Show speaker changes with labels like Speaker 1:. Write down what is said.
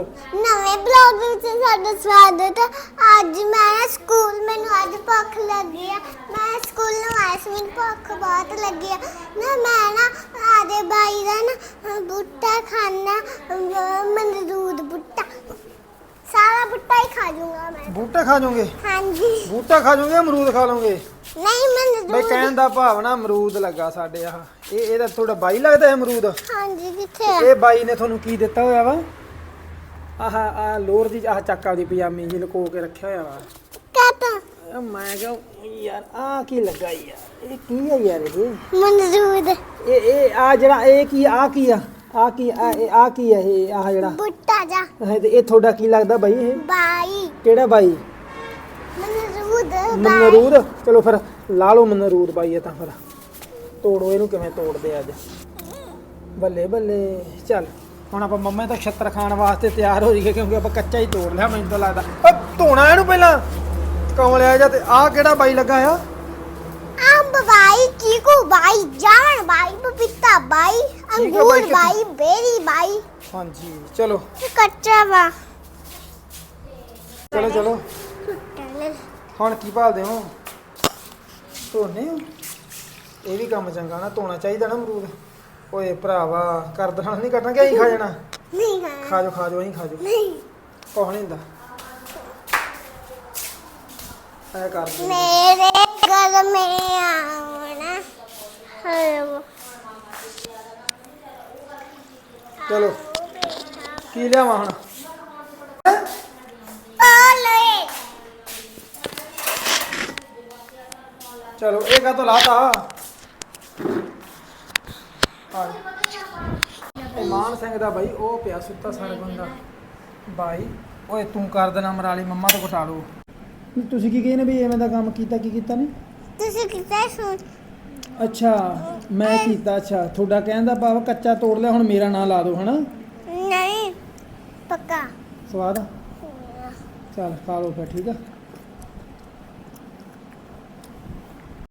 Speaker 1: ਨਵੇਂ ਬਲੌਗ ਵਿੱਚ ਤੁਹਾਡਾ ਸਵਾਗਤ ਹੈ। ਅੱਜ ਮੈਂ ਸਕੂਲ ਮੈਨੂੰ ਅੱਜ ਭੁੱਖ ਲੱਗੀ ਆ। ਮੈਂ ਸਕੂਲ ਨੂੰ ਆਇਆ ਸੀ ਮੈਨੂੰ ਭੁੱਖ ਬਹੁਤ ਲੱਗੀ ਆ। ਨਾ ਮੈਂ ਨਾ ਆਦੇ ਬਾਈ ਦਾ ਨਾ ਬੂਟਾ ਖਾਣਾ ਮਨਰੂਦ ਬੂਟਾ। ਸਾਰਾ ਬੂਟਾ ਹੀ ਖਾ ਜੂੰਗਾ ਮੈਂ।
Speaker 2: ਬੂਟਾ ਖਾ ਜਾਓਗੇ
Speaker 1: ਹਾਂਜੀ।
Speaker 2: ਬੂਟਾ ਖਾ ਜਾਓਗੇ ਅਮਰੂਦ ਖਾ ਲਓਗੇ?
Speaker 1: ਨਹੀਂ
Speaker 2: ਬਈ
Speaker 1: ਮਨਰੂਦ
Speaker 2: ਕਹਿਣ ਦਾ ਭਾਵ ਨਾ ਅਮਰੂਦ ਲੱਗਾ ਸਾਡੇ ਆਹ। ਇਹ ਇਹਦਾ ਤੁਹਾਡਾ ਬਾਈ ਲੱਗਦਾ ਹੈ ਅਮਰੂਦ?
Speaker 1: ਹਾਂਜੀ ਕਿੱਥੇ ਆ?
Speaker 2: ਇਹ ਬਾਈ ਨੇ ਤੁਹਾਨੂੰ ਕੀ ਦਿੱਤਾ ਹੋਇਆ ਵਾ? ਆਹ ਆ ਲੋਰ ਦੀ ਆਹ ਚੱਕ ਆਪਦੀ ਪਜਾਮੀ ਜੀ ਲੁਕੋ ਕੇ ਰੱਖਿਆ ਹੋਇਆ ਵਾ।
Speaker 1: ਕਾਤਾ
Speaker 2: ਮੈਂ ਕਿਹਾ ਯਾਰ ਆ ਕੀ ਲੱਗਾ ਯਾਰ ਇਹ ਕੀ ਹੈ ਯਾਰ ਇਹ
Speaker 1: ਮਨਰੂਦ
Speaker 2: ਇਹ ਇਹ ਆ ਜਿਹੜਾ ਇਹ ਕੀ ਆ ਕੀ ਆ? ਆ ਕੀ ਆ ਇਹ ਆ ਕੀ ਹੈ ਇਹ ਆਹ ਜਿਹੜਾ?
Speaker 1: ਬੂਟਾ ਜਾ।
Speaker 2: ਇਹ ਤੇ ਇਹ ਤੁਹਾਡਾ ਕੀ ਲੱਗਦਾ ਬਾਈ ਇਹ?
Speaker 1: ਬਾਈ।
Speaker 2: ਕਿਹੜਾ ਬਾਈ?
Speaker 1: ਮਨਰੂਦ ਬਾਈ।
Speaker 2: ਮਨਰੂਦ? ਚਲੋ ਫਿਰ ਲਾ ਲਓ ਮਨਰੂਦ ਬਾਈ ਇਹ ਤਾਂ ਫਿਰ। ਤੋੜੋ ਇਹਨੂੰ ਕਿਵੇਂ ਤੋੜਦੇ ਅੱਜ? ਬੱਲੇ ਬੱਲੇ ਚੱਲ। ਹੁਣ ਆਪਾਂ ਮੰਮਾ ਤਾਂ ਛੱਤਰ ਖਾਣ ਵਾਸਤੇ ਤਿਆਰ ਹੋ ਜਾਈਏ ਕਿਉਂਕਿ ਆਪਾਂ ਕੱਚਾ ਹੀ ਤੋੜ ਲਿਆ ਮੈਨੂੰ ਤਾਂ ਲੱਗਦਾ। ਓ ਧੋਣਾ ਇਹਨੂੰ ਪਹਿਲਾਂ। ਕਮਲਿਆ ਜਾ ਤੇ ਆਹ ਕਿਹੜਾ ਬਾਈ ਲੱਗਾ ਆ?
Speaker 1: ਅੰਬ ਬਾਈ ਚੀਕੂ ਬਾਈ ਜਾਣ ਬਾਈ ਪਪੀਤਾ ਬਾਈ
Speaker 2: ਬਾਈ,
Speaker 1: ਅੰਗੂਰ? ਬਾਈ ਬੇਰੀ ਬਾਈ।
Speaker 2: ਹਾਂਜੀ ਚਲੋ।
Speaker 1: ਤੇ ਕੱਚਾ ਵਾ।
Speaker 2: ਚਲੋ। ਚਲੋ। ਹੁਣ ਕੀ ਭਾਲਦੇ ਹੋ? ਧੋਨੇ ਹੋ? ਇਹ ਵੀ ਕੰਮ ਚੰਗਾ ਨਾ ਧੋਣਾ ਚਾਹੀਦਾ ਨਾ ਅਮਰੂਦ। ਓਏ ਭਰਾਵਾ ਕਰਦ ਨਾਲ ਨਹੀਂ ਕੱਟਣਾ ਕਿ ਅਸੀਂ ਖਾ ਜਾਣਾ?
Speaker 1: ਨਹੀਂ ਹਾਂ
Speaker 2: ਖਾ ਜਾਓ ਖਾ ਜਾਓ ਅਸੀਂ ਖਾ ਜਾਓ
Speaker 1: ਨਹੀਂ।
Speaker 2: ਕੁਛ ਨਹੀਂ ਹੁੰਦਾ। ਐ ਕਰ।
Speaker 1: ਮੇਰੇ ਘਰ ਮੇ ਆਉਣਾ। ਹਲੋ।
Speaker 2: ਚਲੋ। ਕੀ ਲਿਆਵਾਂ ਹੁਣ?
Speaker 1: ਓਲੇ
Speaker 2: ਚਲੋ ਇਹ ਕਾ ਤੋਂ ਲਾਤਾ? ਇਹ ਮਾਨ ਸਿੰਘ ਦਾ ਬਾਈ ਉਹ ਪਿਆ ਸੁੱਤਾ ਸਾਰੇ ਬੰਦਾ ਬਾਈ ਓਏ ਤੂੰ ਕਰ ਦੇਣਾ ਮਰਾਲੀ ਮੰਮਾ ਤੋਂ ਘਟਾ ਲਓ। ਤੁਸੀਂ ਕੀ ਕਹੇ ਨੇ ਵੀ ਐਵੇਂ ਦਾ ਕੰਮ ਕੀਤਾ ਕੀ ਕੀਤਾ ਨੇ
Speaker 1: ਤੁਸੀਂ ਕਿੱਥੇ ਸੁਣ
Speaker 2: ਅੱਛਾ ਮੈਂ ਕੀਤਾ ਅੱਛਾ। ਤੁਹਾਡਾ ਕਹਿਣ ਦਾ ਭਾਵ ਕੱਚਾ ਤੋੜ ਲਿਆ ਹੁਣ ਮੇਰਾ ਨਾਂ ਲਾ ਦਿਓ ਹਨਾ?
Speaker 1: ਨਹੀਂ ਪੱਕਾ।
Speaker 2: ਸਵਾਦ ਆ? ਚੱਲ ਖਾ ਲਓ ਫਿਰ ਠੀਕ ਆ?